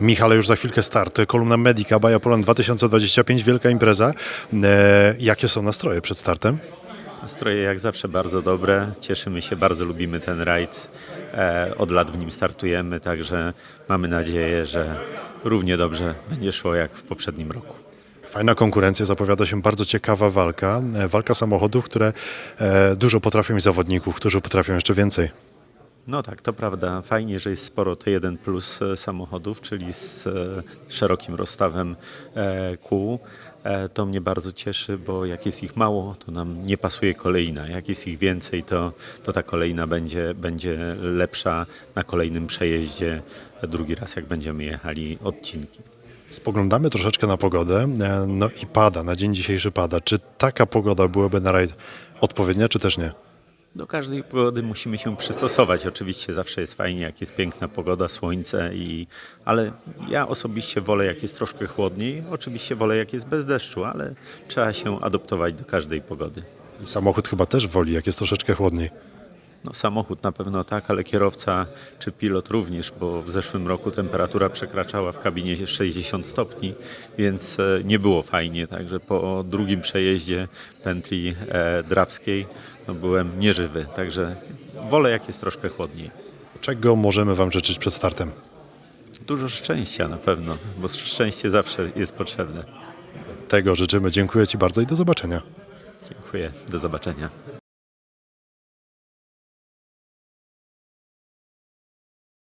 Michale, już za chwilkę start. Kolumna Medica, Baja Poland 2025, wielka impreza. E, jakie są nastroje przed startem? Nastroje jak zawsze bardzo dobre. Cieszymy się, bardzo lubimy ten rajd. E, od lat w nim startujemy, także mamy nadzieję, że równie dobrze będzie szło jak w poprzednim roku. Fajna konkurencja, zapowiada się bardzo ciekawa walka. E, walka samochodów, które e, dużo potrafią i zawodników, którzy potrafią jeszcze więcej. No tak, to prawda. Fajnie, że jest sporo T1 plus e, samochodów, czyli z e, szerokim rozstawem e, kół. To mnie bardzo cieszy, bo jak jest ich mało, to nam nie pasuje kolejna. Jak jest ich więcej, to, to ta kolejna będzie, będzie lepsza na kolejnym przejeździe drugi raz, jak będziemy jechali odcinki. Spoglądamy troszeczkę na pogodę, no i pada, na dzień dzisiejszy pada. Czy taka pogoda byłaby na rajd odpowiednia, czy też nie? Do każdej pogody musimy się przystosować. Oczywiście zawsze jest fajnie, jak jest piękna pogoda, słońce, i, ale ja osobiście wolę, jak jest troszkę chłodniej. Oczywiście wolę, jak jest bez deszczu, ale trzeba się adoptować do każdej pogody. Samochód chyba też woli, jak jest troszeczkę chłodniej. No, samochód na pewno tak, ale kierowca czy pilot również, bo w zeszłym roku temperatura przekraczała w kabinie 60 stopni, więc e, nie było fajnie. Także po drugim przejeździe pętli e, drawskiej no, byłem nieżywy. Także wolę, jak jest troszkę chłodniej. Czego możemy Wam życzyć przed startem? Dużo szczęścia na pewno, bo szczęście zawsze jest potrzebne. Tego życzymy. Dziękuję Ci bardzo i do zobaczenia. Dziękuję, do zobaczenia.